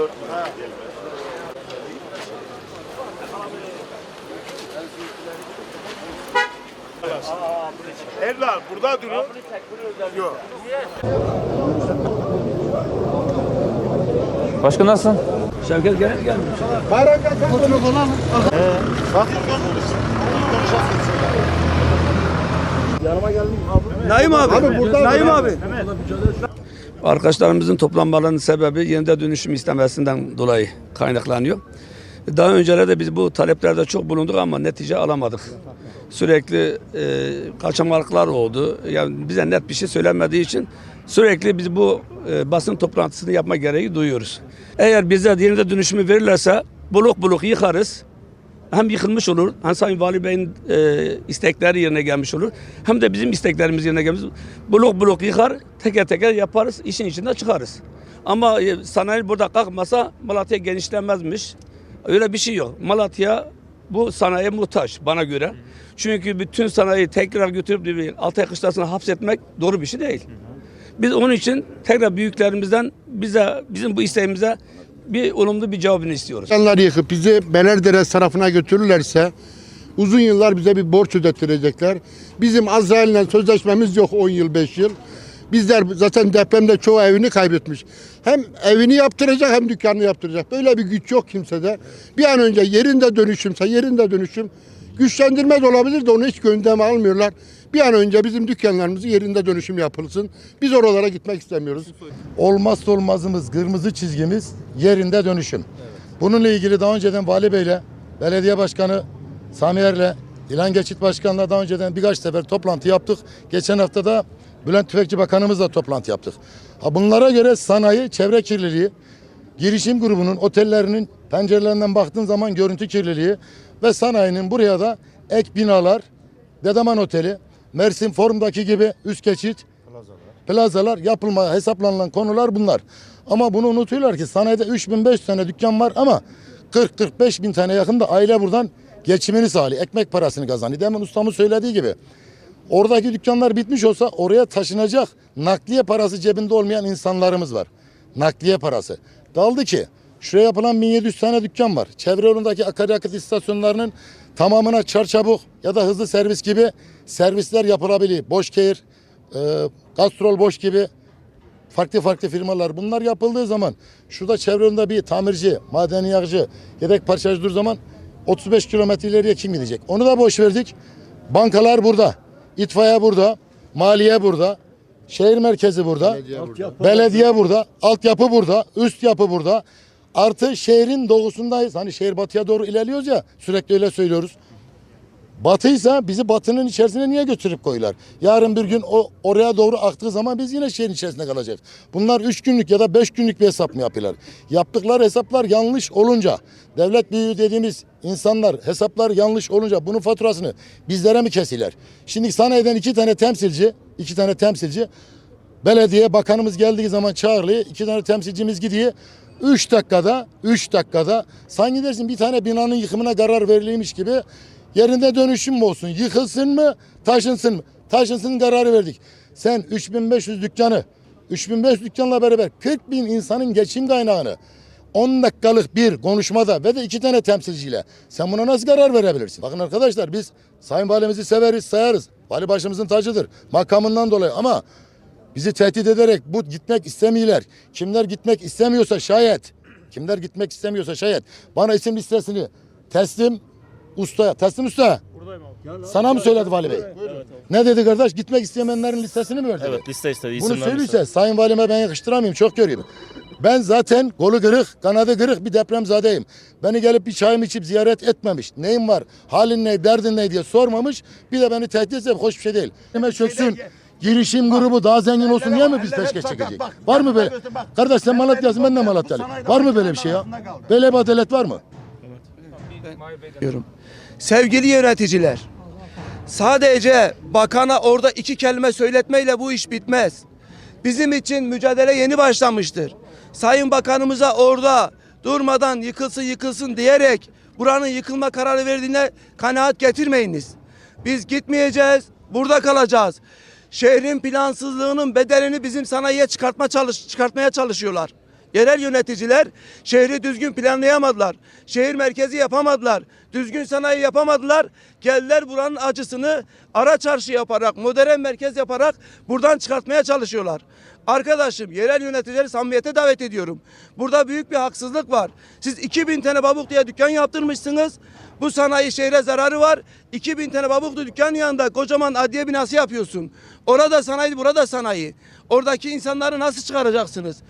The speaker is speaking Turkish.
4 milyon. Evlat burada durun. Yok. Başka nasılsın? Şevket gel gelmiş. Naim abi. Naim abi. Arkadaşlarımızın toplanmalarının sebebi yeniden dönüşüm istemesinden dolayı kaynaklanıyor. Daha öncelerde biz bu taleplerde çok bulunduk ama netice alamadık. Sürekli e, kaçamaklar oldu. Yani bize net bir şey söylenmediği için sürekli biz bu e, basın toplantısını yapma gereği duyuyoruz. Eğer bize yeniden dönüşümü verirlerse buluk buluk yıkarız. Hem yıkılmış olur, hem Sayın Vali Bey'in e, istekleri yerine gelmiş olur. Hem de bizim isteklerimiz yerine gelmiş olur. Blok blok yıkar, teker teker yaparız, işin içinde çıkarız. Ama e, sanayi burada kalkmasa Malatya genişlemezmiş. Öyle bir şey yok. Malatya bu sanayiye muhtaç bana göre. Çünkü bütün sanayiyi tekrar götürüp altı kışlasına hapsetmek doğru bir şey değil. Biz onun için tekrar büyüklerimizden bize bizim bu isteğimize bir olumlu bir cevabını istiyoruz. İnsanlar yıkıp bizi Belerderes tarafına götürürlerse uzun yıllar bize bir borç ödettirecekler. Bizim Azrail'le sözleşmemiz yok 10 yıl 5 yıl. Bizler zaten depremde çoğu evini kaybetmiş. Hem evini yaptıracak hem dükkanını yaptıracak. Böyle bir güç yok kimsede. Bir an önce yerinde dönüşümse yerinde dönüşüm güçlendirmez olabilir de onu hiç gündeme almıyorlar. Bir an önce bizim dükkanlarımızı yerinde dönüşüm yapılsın. Biz oralara gitmek istemiyoruz. olmazsa olmazımız, kırmızı çizgimiz yerinde dönüşüm. Bununla ilgili daha önceden Vali Bey'le, Belediye Başkanı Sami Er'le, İlan Geçit Başkanı'la daha önceden birkaç sefer toplantı yaptık. Geçen hafta da Bülent Tüfekçi Bakanımızla toplantı yaptık. Ha bunlara göre sanayi, çevre kirliliği, girişim grubunun otellerinin pencerelerinden baktığın zaman görüntü kirliliği ve sanayinin buraya da ek binalar, Dedeman Oteli, Mersin Forum'daki gibi üst geçit, plazalar yapılmaya hesaplanılan konular bunlar. Ama bunu unutuyorlar ki sanayide 3500 tane dükkan var ama 40-45 bin tane yakında aile buradan geçimini sağlıyor. Ekmek parasını kazanıyor. Demin ustamın söylediği gibi. Oradaki dükkanlar bitmiş olsa oraya taşınacak nakliye parası cebinde olmayan insanlarımız var. Nakliye parası. Kaldı ki şuraya yapılan 1700 tane dükkan var. Çevre yolundaki akaryakıt istasyonlarının tamamına çarçabuk ya da hızlı servis gibi servisler yapılabiliyor. Boşkehir, e, Gastrol Boş gibi farklı farklı firmalar bunlar yapıldığı zaman şurada çevre yolunda bir tamirci, madeni yağcı, yedek parçacı dur zaman 35 kilometre ileriye kim gidecek? Onu da boş verdik. Bankalar burada, itfaiye burada, maliye burada, şehir merkezi burada, belediye burada, altyapı burada, üst yapı burada. Artı şehrin doğusundayız. Hani şehir batıya doğru ilerliyoruz ya sürekli öyle söylüyoruz. Batıysa bizi batının içerisine niye götürüp koyuyorlar? Yarın bir gün o oraya doğru aktığı zaman biz yine şehrin içerisinde kalacağız. Bunlar üç günlük ya da beş günlük bir hesap mı yapıyorlar? Yaptıkları hesaplar yanlış olunca, devlet büyüğü dediğimiz insanlar hesaplar yanlış olunca bunun faturasını bizlere mi kesiler? Şimdi sanayiden iki tane temsilci, iki tane temsilci belediye bakanımız geldiği zaman çağırıyor. iki tane temsilcimiz gidiyor. Üç dakikada, üç dakikada sanki dersin bir tane binanın yıkımına karar verilmiş gibi yerinde dönüşüm mü olsun? Yıkılsın mı, taşınsın mı? Taşınsın kararı verdik. Sen 3500 dükkanı, 3500 dükkanla beraber 40 bin insanın geçim kaynağını 10 dakikalık bir konuşmada ve de iki tane temsilciyle sen buna nasıl karar verebilirsin? Bakın arkadaşlar biz Sayın Valimizi severiz, sayarız. Vali başımızın tacıdır makamından dolayı ama bizi tehdit ederek bu gitmek istemiyorlar. Kimler gitmek istemiyorsa şayet, kimler gitmek istemiyorsa şayet bana isim listesini teslim ustaya, teslim usta. Sana mı söyledi Vali Bey? Ne dedi kardeş? Gitmek istemeyenlerin listesini mi verdi? Evet liste istedi. Bunu söylüyorsa Sayın Valime ben yakıştıramayayım çok görüyorum. Ben zaten kolu kırık, kanadı kırık bir depremzadeyim. Beni gelip bir çayımı içip ziyaret etmemiş. Neyim var, halin ne, derdin ne diye sormamış. Bir de beni tehdit etse hoş bir şey değil. Hemen çöksün. Girişim grubu daha zengin olsun diye mi biz peşkeş çekecek? Var mı böyle? Kardeş sen Malatya'sın ben de Malatyalıyım. Var mı böyle bir şey ya? Böyle bir adalet var mı? Diyorum. Sevgili yöneticiler, sadece bakana orada iki kelime söyletmeyle bu iş bitmez. Bizim için mücadele yeni başlamıştır. Sayın Bakanımıza orada durmadan yıkılsın yıkılsın diyerek buranın yıkılma kararı verdiğine kanaat getirmeyiniz. Biz gitmeyeceğiz, burada kalacağız. Şehrin plansızlığının bedelini bizim sanayiye çıkartma çalış çıkartmaya çalışıyorlar. Yerel yöneticiler şehri düzgün planlayamadılar. Şehir merkezi yapamadılar. Düzgün sanayi yapamadılar. Geldiler buranın acısını ara çarşı yaparak, modern merkez yaparak buradan çıkartmaya çalışıyorlar. Arkadaşım yerel yöneticileri samimiyete davet ediyorum. Burada büyük bir haksızlık var. Siz 2000 tane babuk diye dükkan yaptırmışsınız. Bu sanayi şehre zararı var. 2000 tane babuklu dükkan yanında kocaman adliye binası yapıyorsun. Orada sanayi, burada sanayi. Oradaki insanları nasıl çıkaracaksınız?